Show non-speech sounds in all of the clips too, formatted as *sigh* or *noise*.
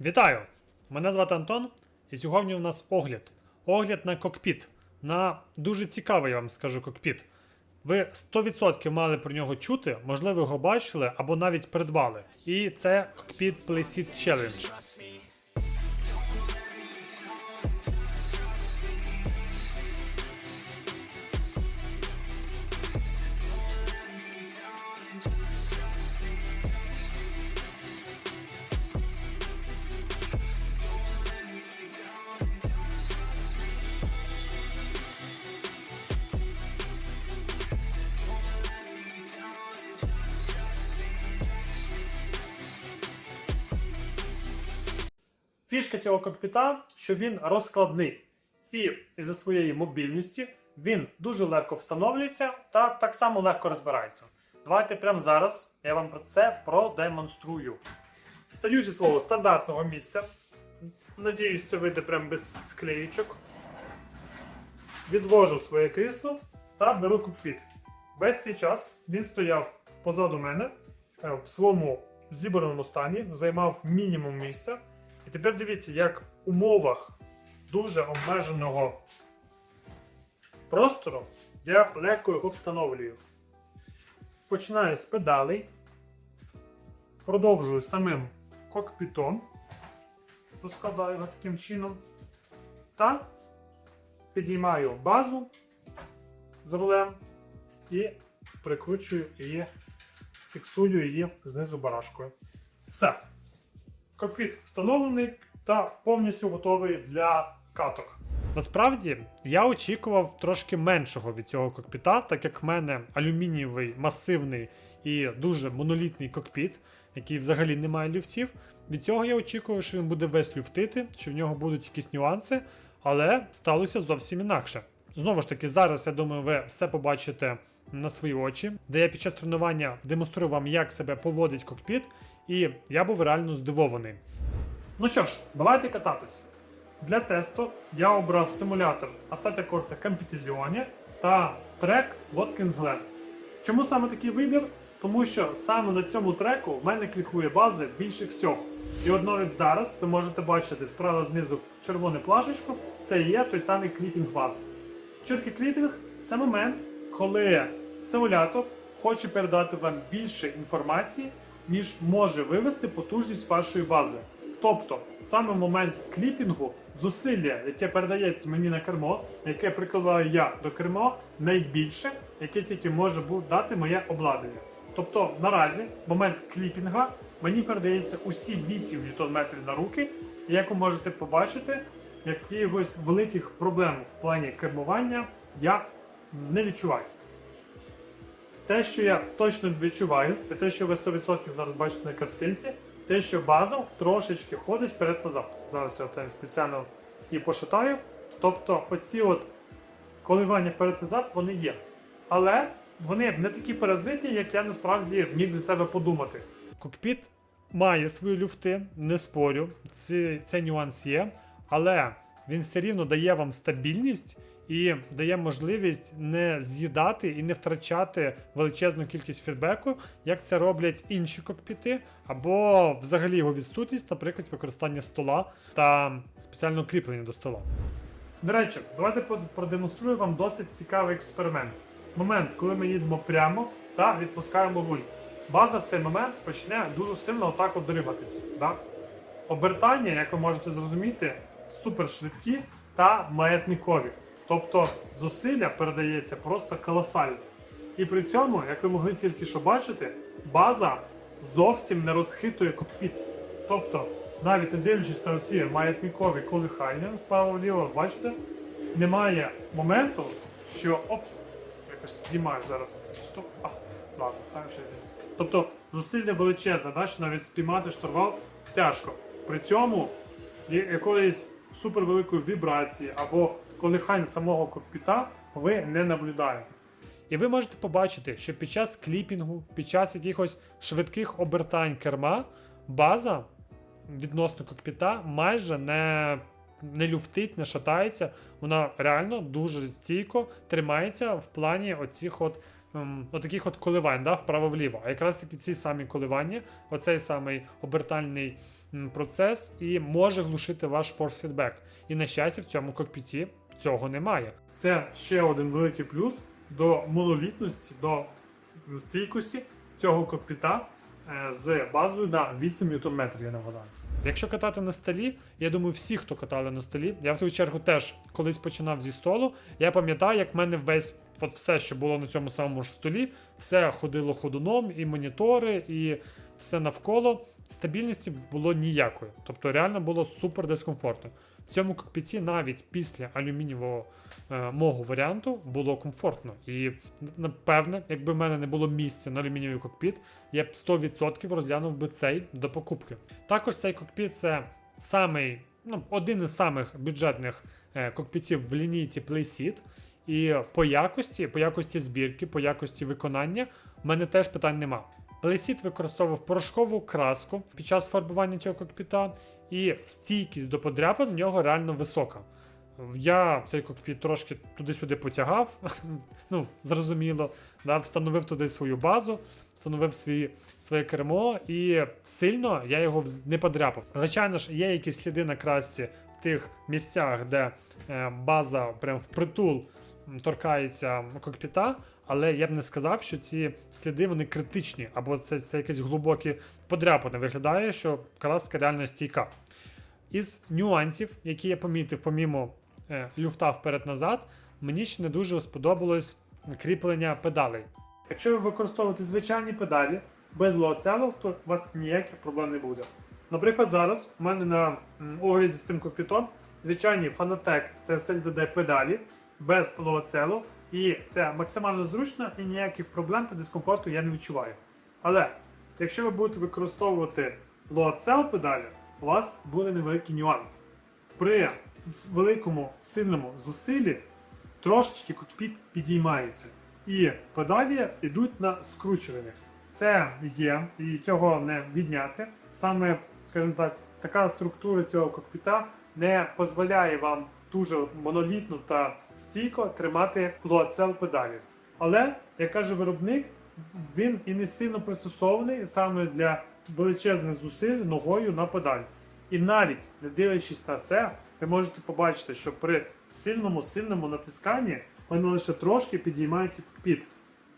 Вітаю! Мене звати Антон, і сьогодні у нас огляд. Огляд на кокпіт. На дуже цікавий, я вам скажу, кокпіт. Ви 100% мали про нього чути, можливо, його бачили або навіть придбали. І це кокпіт Playseat Challenge. Фішка цього кокпіта, що він розкладний. І із-за своєї мобільності він дуже легко встановлюється та так само легко розбирається. Давайте прямо зараз я вам про це продемонструю. Встаю зі свого стандартного місця. Надіюсь, це вийде прямо без склеїчок. Відвожу своє крісло та беру кокпіт. Весь цей час він стояв позаду мене е, в своєму зібраному стані, займав мінімум місця. І тепер дивіться, як в умовах дуже обмеженого простору я легко його встановлюю. Починаю з педалей, продовжую самим кокпітом, розкладаю його таким чином, та підіймаю базу з рулем і прикручую її, фіксую її знизу барашкою. Все. Кокпіт встановлений та повністю готовий для каток. Насправді я очікував трошки меншого від цього кокпіта, так як в мене алюмінієвий масивний і дуже монолітний кокпіт, який взагалі не має люфтів. Від цього я очікував, що він буде весь люфтити, що в нього будуть якісь нюанси, але сталося зовсім інакше. Знову ж таки, зараз я думаю, ви все побачите на свої очі, де я під час тренування демонструю вам, як себе поводить кокпіт, і я був реально здивований. Ну що ж, давайте кататись. Для тесту я обрав симулятор Assetto Corsa Competizione та трек Watkins Glen. Чому саме такий вибір? Тому що саме на цьому треку в мене клікує бази більше всього. І от навіть зараз ви можете бачити справа знизу червоне плашечко, це і є той самий кліпінг бази. Таке кліпінг? Це момент, коли симулятор хоче передати вам більше інформації, ніж може вивести потужність вашої бази. Тобто, саме в момент кліпінгу зусилля, яке передається мені на кермо, яке прикладаю я до керма, найбільше, яке тільки може дати моє обладнання. Тобто наразі в момент кліпінга мені передається усі 8 Нм на руки, і як ви можете побачити, якихось великих проблем в плані кермування я не відчуваю. Те, що я точно відчуваю, і те, що ви 100% зараз бачите на картинці, те, що база трошечки ходить вперед-назад. Зараз я те спеціально і пошатаю. Тобто, оці от коливання вперед-назад вони є. Але вони не такі паразитні, як я насправді міг для себе подумати. Кокпіт має свої люфти, не спорю, це, це нюанс є, але він все рівно дає вам стабільність і дає можливість не з'їдати і не втрачати величезну кількість фідбеку, як це роблять інші кокпіти, або взагалі його відсутність, наприклад, використання стола та спеціального кріплення до стола. До речі, давайте продемонструю вам досить цікавий експеримент. Момент, коли ми їдемо прямо та відпускаємо руль. База в цей момент почне дуже сильно отак от. Да? Обертання, як ви можете зрозуміти, супер швидкі та маятникові. Тобто зусилля передається просто колосально. І при цьому, як ви могли тільки що бачити, база зовсім не розхитує кокпіт. Тобто, навіть не дивлячись на ці маятникові колихання вправо-вліво, бачите, немає моменту, що оп, якось знімаю зараз. Стоп. А, ладно, хай ще йде. Тобто зусилля величезне, да, що навіть спіймати штурвал тяжко. При цьому якоїсь супервеликої вібрації або колихань самого кокпіта ви не наблюдаєте. І ви можете побачити, що під час кліпінгу, під час якихось швидких обертань керма, база відносно кокпіта майже не, не люфтить, не шатається. Вона реально дуже стійко тримається в плані оцих от. ем, Отаких от коливань, да, вправо-вліво. А якраз таки ці самі коливання, оцей самий обертальний процес і може глушити ваш feedback. І на щастя, в цьому кокпіті цього немає. Це ще один великий плюс до монолітності, до стійкості цього кокпіта е, з базою на 8 Нм, я нагадаю. Якщо катати на столі, я думаю, всі, хто катали на столі, я в свою чергу теж колись починав зі столу. Я пам'ятаю, як в мене весь от все, що було на цьому самому ж столі, все ходило ходуном, і монітори, і все навколо. Стабільності було ніякої. Тобто реально було супер дискомфортно. В цьому кокпіті навіть після алюмінієвого е, мого варіанту було комфортно. І напевне, якби в мене не було місця на алюмінієвий кокпіт, я б 100% розглянув би цей до покупки. Також цей кокпіт це самий, ну, один із самих бюджетних е, кокпітів в лінійці PlaySeat. І по якості, по якості збірки, по якості виконання в мене теж питань нема. PlaySeat використовував порошкову краску під час фарбування цього кокпіта, і стійкість до подряпин в нього реально висока. Я цей кокпіт трошки туди-сюди потягав, *laughs* ну, зрозуміло, да, встановив туди свою базу, встановив свій, своє кермо, і сильно я його не подряпав. Звичайно ж, є якісь сліди на красці в тих місцях, де е, база прям впритул торкається кокпіта, але я б не сказав, що ці сліди вони критичні, або це, це якесь глибокі подряпини. Виглядає, що краска реально стійка. Із нюансів, які я помітив, помімо е, люфта вперед-назад, мені ще не дуже сподобалось кріплення педалей. Якщо ви використовуєте звичайні педалі без лоцелу, то у вас ніяких проблем не буде. Наприклад, зараз у мене на огляді з цим кокпітом звичайні Fanatec це SLDD педалі без лоцелу, і це максимально зручно і ніяких проблем та дискомфорту я не відчуваю. Але якщо ви будете використовувати лоцел педалі, у вас буде невеликий нюанс. При великому сильному зусиллі трошечки кокпіт підіймається. І педалі йдуть на скручуваннях. Це є, і цього не відняти. Саме, скажімо так, така структура цього кокпіта не дозволяє вам дуже монолітно та стійко тримати лоацел педалі. Але, як каже виробник, він і не сильно пристосований саме для величезних зусиль ногою на педаль. І навіть не дивлячись на це, ви можете побачити, що при сильному сильному натисканні в мене лише трошки підіймається кокпіт.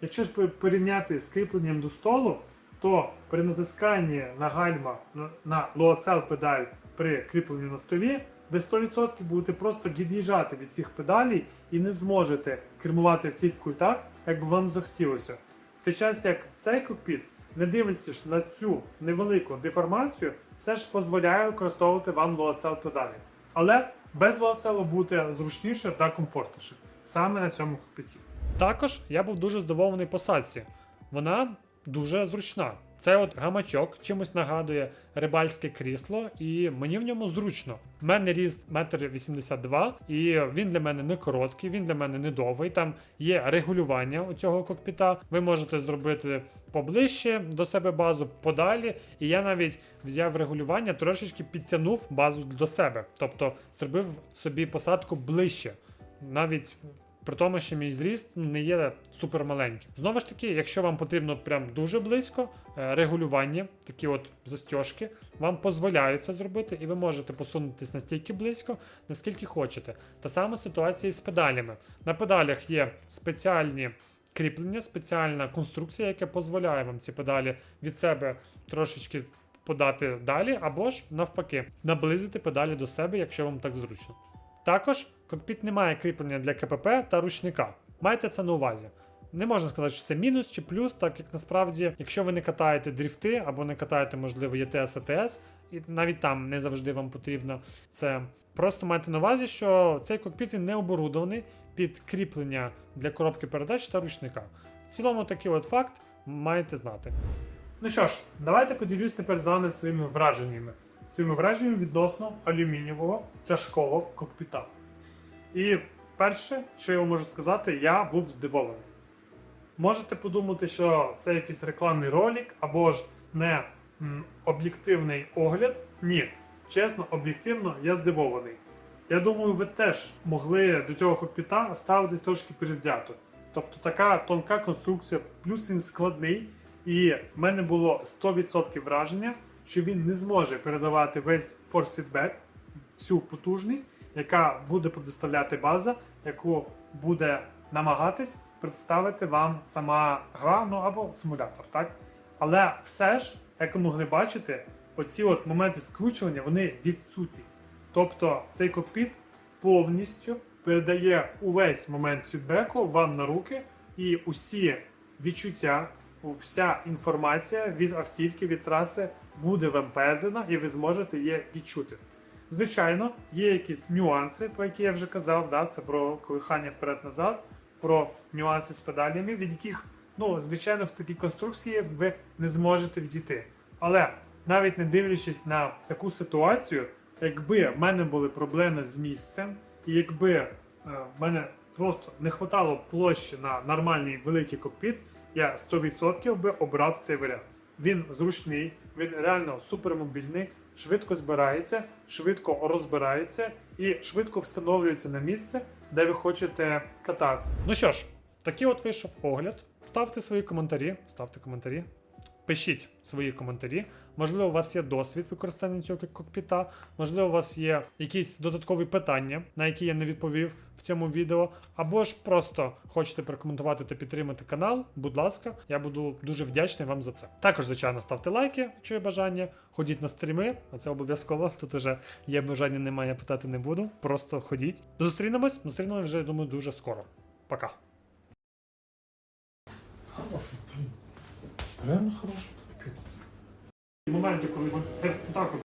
Якщо ж порівняти з кріпленням до столу, то при натисканні на гальма на лоацел педаль при кріпленні на столі, ви 100% будете просто від'їжджати від цих педалей і не зможете кермувати цих кутах, як би вам захотілося. В той час як цей кокпіт, не дивлячись на цю невелику деформацію, все ж дозволяє використовувати вам лоацел педалі. Але без лоацелу буде зручніше та комфортніше саме на цьому кокпіті. Також я був дуже здивований посадці. Вона дуже зручна. Це от гамачок чимось нагадує рибальське крісло, і мені в ньому зручно. У мене ріст 1,82 м, і він для мене не короткий, він для мене не довгий. Там є регулювання у цього кокпіта. Ви можете зробити поближче до себе базу, подалі. І я навіть взяв регулювання, трошечки підтягнув базу до себе. Тобто зробив собі посадку ближче. Навіть при тому, що мій зріст не є супер маленьким. Знову ж таки, якщо вам потрібно прям дуже близько, е, регулювання, такі от застіжки, вам дозволяють це зробити, і ви можете посунутися настільки близько, наскільки хочете. Та сама ситуація з педалями. На педалях є спеціальні кріплення, спеціальна конструкція, яка дозволяє вам ці педалі від себе трошечки подати далі, або ж навпаки, наблизити педалі до себе, якщо вам так зручно. Також кокпіт не має кріплення для КПП та ручника. Майте це на увазі. Не можна сказати, що це мінус чи плюс, так як насправді, якщо ви не катаєте дріфти або не катаєте, можливо, ЄТС АТС, і навіть там не завжди вам потрібно це. Просто майте на увазі, що цей кокпіт він не оборудований під кріплення для коробки передач та ручника. В цілому такий от факт маєте знати. Ну що ж, давайте поділюсь тепер з вами своїми враженнями. Своїми враженнями відносно алюмінієвого тяжкого кокпіта. І перше, що я вам можу сказати, я був здивований. Можете подумати, що це якийсь рекламний ролик або ж не об'єктивний огляд. Ні, чесно, об'єктивно, я здивований. Я думаю, ви теж могли до цього кокпіта ставитись трошки передзято. Тобто така тонка конструкція, плюс він складний, і в мене було 100% враження, що він не зможе передавати весь feedback, цю потужність, яка буде предоставляти база, яку буде намагатись представити вам сама гра, ну або симулятор, так? Але все ж, як ви могли бачити, оці от моменти скручування вони відсутні. Тобто цей кокпіт повністю передає увесь момент фідбеку вам на руки, і усі відчуття, вся інформація від автівки, від траси буде вам передана, і ви зможете її відчути. Звичайно, є якісь нюанси, про які я вже казав, да, це про колихання вперед-назад, про нюанси з педалями, від яких, ну, звичайно, в такій конструкції ви не зможете відійти. Але навіть не дивлячись на таку ситуацію, якби в мене були проблеми з місцем, і якби е, в мене просто не хватало площі на нормальний великий кокпіт, я 100% би обрав цей варіант. Він зручний, він реально супермобільний, швидко збирається, швидко розбирається і швидко встановлюється на місце, де ви хочете катати. Ну що ж, такий от вийшов огляд. Ставте свої коментарі, ставте коментарі. Пишіть свої коментарі. Можливо, у вас є досвід використання цього кокпіта, можливо, у вас є якісь додаткові питання, на які я не відповів в цьому відео, або ж просто хочете прокоментувати та підтримати канал. Будь ласка, я буду дуже вдячний вам за це. Також, звичайно, ставте лайки, якщо є бажання. Ходіть на стріми, а це обов'язково. *laughs* Тут уже є бажання, немає, питати не буду. Просто ходіть. Зустрінемось, зустрінемось вже, я думаю, дуже скоро. Пока. Хороший, блін. Реально хороший. Моменти, коли так